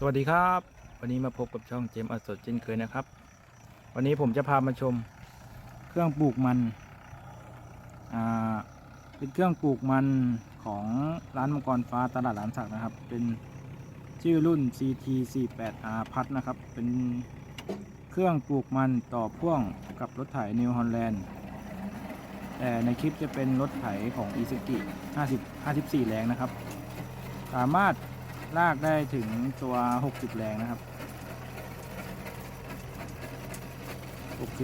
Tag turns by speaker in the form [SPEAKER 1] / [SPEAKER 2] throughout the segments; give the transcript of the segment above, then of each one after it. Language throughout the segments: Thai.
[SPEAKER 1] สวัสดีครับ วันนี้มาพบกับช่องเจมส์อัสดเช่นเคยนะครับ วันนี้ผมจะพามาชม เครื่องปลูกมันอ่าเป็นเครื่องปลูกมันของร้านมังกรฟ้าตลาดหลานสักนะครับ เป็นชื่อรุ่น CT 48R พัดนะครับ เป็นเครื่องปลูกมันต่อพ่วงกับรถไถนิวฮอลแลนด์แต่ในคลิปจะเป็นรถไถของ e ี i 50 54 แรงนะครับ สามารถ ลากได้ถึงตัว 60 แรงนะครับ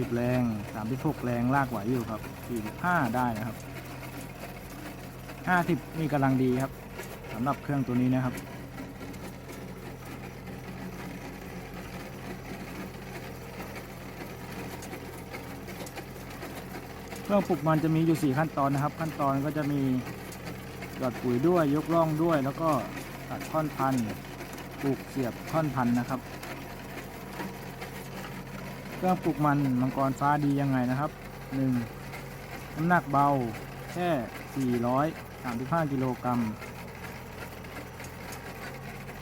[SPEAKER 1] 60 แรง 36 แรงลากไหวอยู่ครับ45ได้นะครับ 50นี่กำลังดีครับสำหรับเครื่องตัวนี้นะครับเครื่องปลูกมันจะมีอยู่ 4 ขั้นตอนนะครับ ขั้นตอนก็จะมีหยอดปุ๋ยด้วยยกร่องด้วยแล้วก็ ตัดท่อนพันธุ์ปลูกเสียบท่อนพันธุ์นะครับ เครื่องปลูกมันมังกรฟ้าดียังไงนะครับ 1. น้ำหนักเบาแค่ 435 กิโลกรัม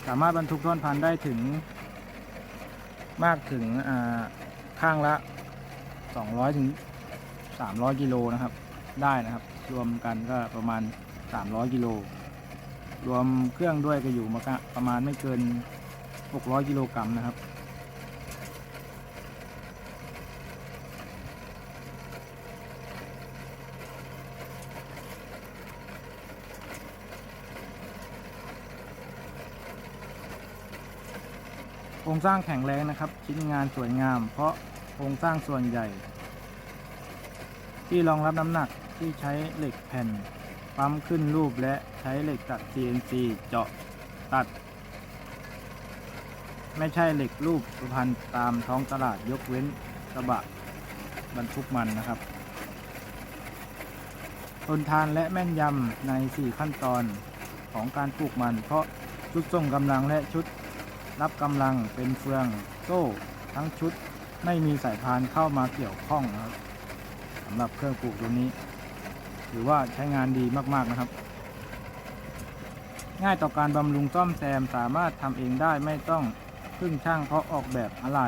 [SPEAKER 1] สามารถบรรทุกท่อนพันธุ์ได้ถึง มากถึงข้างละ 200ถึง300 กิโลนะครับ ได้นะครับ รวมกันก็ประมาณ 300 กิโล รวมเครื่องด้วยก็อยู่มาประมาณไม่เกิน 600 กิโลกรัมนะครับ โครงสร้างแข็งแรงนะครับ ชิ้นงานสวยงาม เพราะโครงสร้างส่วนใหญ่ ที่รองรับน้ำหนักที่ใช้เหล็กแผ่น ปั๊มขึ้นรูปและใช้เหล็กตัด CNC เจาะตัด ไม่ใช่เหล็กรูปสุพรรณตามท้องตลาดยกเว้นกระบะบรรทุกมันนะครับ ทนทานและแม่นยำใน 4 ขั้นตอนของการปลูกมัน เพราะชุดส่งกำลังและชุดรับกำลังเป็นเฟืองโซ่ทั้งชุดไม่มีสายพานเข้ามาเกี่ยวข้องนะครับสำหรับเครื่องปลูกตัวนี้ ถือว่าใช้งานดีมากๆนะครับ ง่ายต่อการบำรุงซ่อมแซมสามารถทำเองได้ไม่ต้องพึ่งช่างเพราะออกแบบอะไร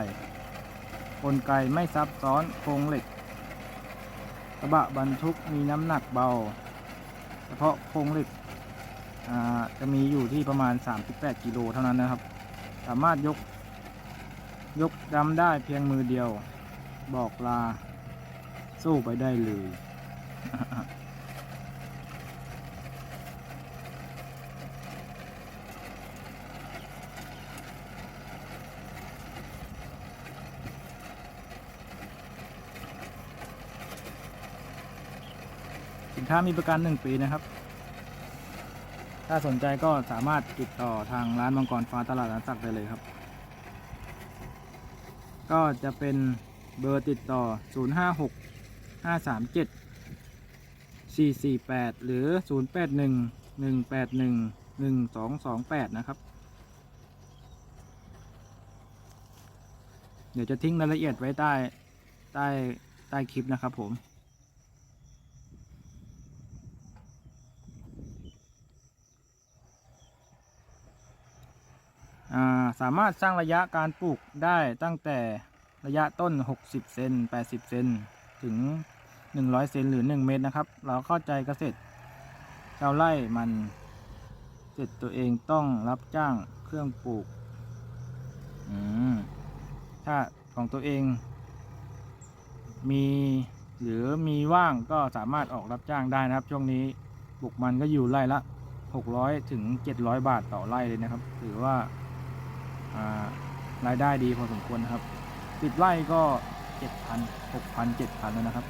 [SPEAKER 1] กลไกไม่ซับซ้อนโครงเหล็กกระบะบรรทุกมีน้ำหนักเบา เฉพาะโครงเหล็กจะมีอยู่ที่ประมาณ 38 กิโลเท่านั้นนะครับ สามารถยกยกดำได้เพียงมือเดียว บอกลา สู้ไปได้เลย นค้ามีประกัน 1 ปีนะครับ ถ้าสนใจก็สามารถติดต่อทางร้านมังกรฟ้าตลาดร้านสักได้เลยครับ ก็จะเป็นเบอร์ติดต่อ 056 537 448 หรือ 081 181 1228 นะครับ เดี๋ยวจะทิ้งรายละเอียดไว้ใต้ใต้ใต้คลิปนะครับผม สามารถสร้างระยะการปลูกได้ตั้งแต่ระยะต้น 60 เซน 80 เซน ถึง 100 เซน หรือ 1 เมตรนะครับ เราเข้าใจเกษตรชาวไร่มันเสร็จตัวเองต้องรับจ้างเครื่องปลูก ถ้าของตัวเอง มีหรือมีว่างก็สามารถออกรับจ้างได้นะครับ ช่วงนี้ปลูกมันก็อยู่ไร่ละ 600 ถึง 700 บาทต่อไร่เลยนะครับ ถือว่า รายได้ดีพอสมควรนะครับสิบไร่ก็เจ็ดพันหกพันเจ็ดพันแล้วนะครับ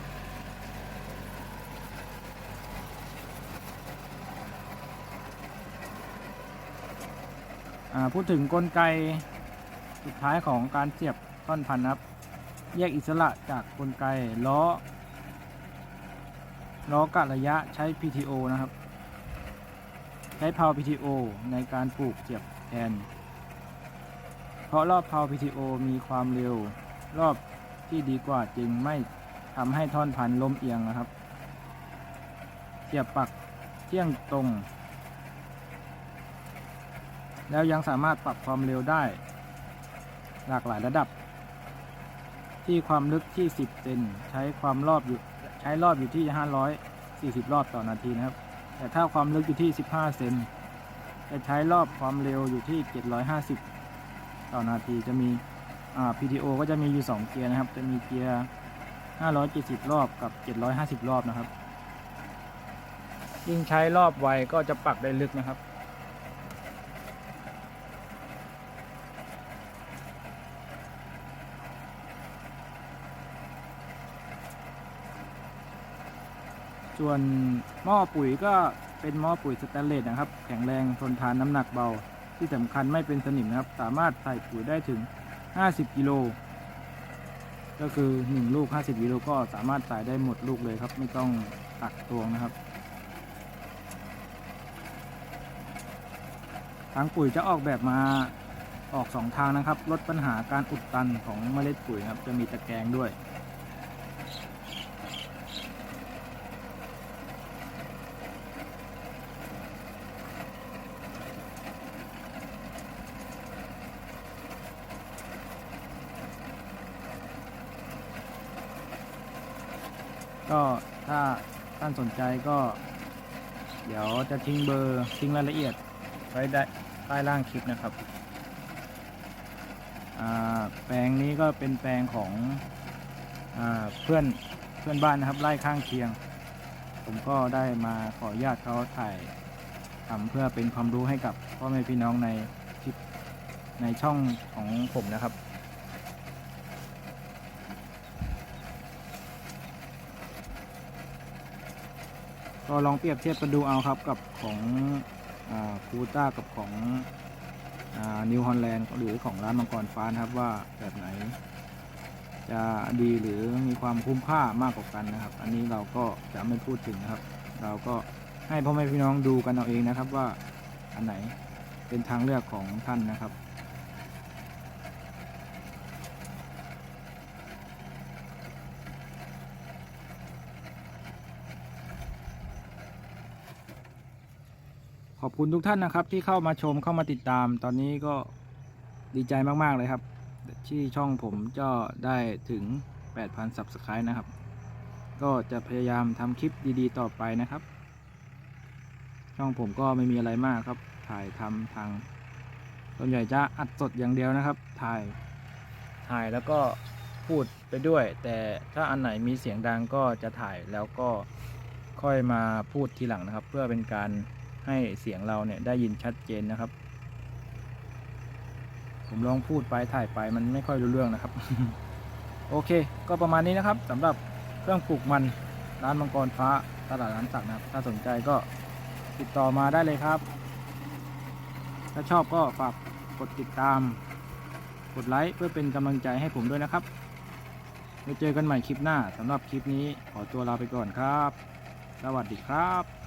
[SPEAKER 1] พูดถึงกลไกสุดท้ายของการเสียบท่อนพันธุ์นะครับ แยกอิสระจากกลไกล้อ ล้อกะระยะใช้ PTO นะครับ ใช้เพา PTO ในการปลูกเสียบแทน ราะรอบเพา PTO มีความเร็ว รอบที่ดีกว่าจึงไม่ทำให้ท่อนพันธุ์ล้มเอียงนะครับ เสียบปักเที่ยงตรง แล้วยังสามารถปรับความเร็วได้ หลากหลายระดับ ที่ความลึกที่ 10เซนใช้ความรอบอยู่ใช้รอบอยู่ที่ 540 รอบต่อนาทีนะครับ แต่ถ้าความลึกอยู่ที่ 15 เซนจะใช้รอบความเร็วอยู่ที่ 750 ต่อนาทีจะมีอ่า PTO ก็จะมีอยู่ 2 เกียร์นะครับ จะมีเกียร์ 570 รอบกับ 750 รอบนะครับ ยิ่งใช้รอบไวก็จะปักได้ลึกนะครับ ส่วนหม้อปุ๋ยก็เป็นหม้อปุ๋ยสแตนเลสนะครับ แข็งแรงทนทานน้ำหนักเบา ที่สำคัญไม่เป็นสนิมนะครับ สามารถใส่ปุ๋ยได้ถึง 50 กิโล ก็คือ 1 ลูก 50กิโลก็สามารถใส่ได้หมดลูกเลยครับ ไม่ต้องตักตวงนะครับทางปุ๋ยจะออกแบบมาออกสองทางนะครับ ลดปัญหาการอุดตันของเมล็ดปุ๋ยครับ จะมีตะแกรงด้วย ก็ถ้าท่านสนใจก็ เดี๋ยวจะทิ้งเบอร์ทิ้งรายละเอียดไว้ได้ใต้ล่างคลิปนะครับแปลงนี้ก็เป็นแปลงของอเพื่อนเพื่อนบ้านนะครับไร่ข้างเคียง ผมก็ได้มาขออนุญาตเขาถ่ายทำเพื่อเป็นความรู้ให้กับพ่อแม่พี่น้องในคลิปในช่องของผมนะครับ ก็ลองเปรียบเทียบกันดูเอาครับกับของคูต้ากับของนิวฮอลแลนด์หรือของร้านมังกรฟ้านะครับว่าแบบไหน จะดีหรือมีความคุ้มค่ามากกว่ากันนะครับ อันนี้เราก็จะไม่พูดถึงนะครับ เราก็ให้พ่อแม่พี่น้องดูกันเอาเองนะครับว่าอันไหนเป็นทางเลือกของท่านนะครับ ขอบคุณทุกท่านนะครับ ที่เข้ามาชมเข้ามาติดตาม ตอนนี้ก็ดีใจมากๆเลยครับ ที่ช่องผมก็ได้ถึง 8,000 Subscribe นะครับ ก็จะพยายามทำคลิปดีๆ ต่อไปนะครับ ช่องผมก็ไม่มีอะไรมากครับ ถ่ายทำทางส่วนใหญ่จะอัดสดอย่างเดียวนะครับ ถ่ายถ่ายแล้วก็พูดไปด้วย แต่ถ้าอันไหนมีเสียงดังก็จะถ่ายแล้วก็ค่อยมาพูดทีหลังนะครับ เพื่อเป็นการ ให้เสียงเราเนี่ยได้ยินชัดเจนนะครับ ผมลองพูดไปถ่ายไปมันไม่ค่อยรู้เรื่องนะครับ โอเค ก็ประมาณนี้นะครับสำหรับเครื่องปลูกมันร้านมังกรฟ้าตลาดร้านสักนะครับ ถ้าสนใจก็ติดต่อมาได้เลยครับ ถ้าชอบก็ฝากกดติดตาม กดไลค์เพื่อเป็นกำลังใจให้ผมด้วยนะครับไว้เจอกันใหม่คลิปหน้าสำหรับคลิปนี้ขอตัวลาไปก่อนครับ สวัสดีครับ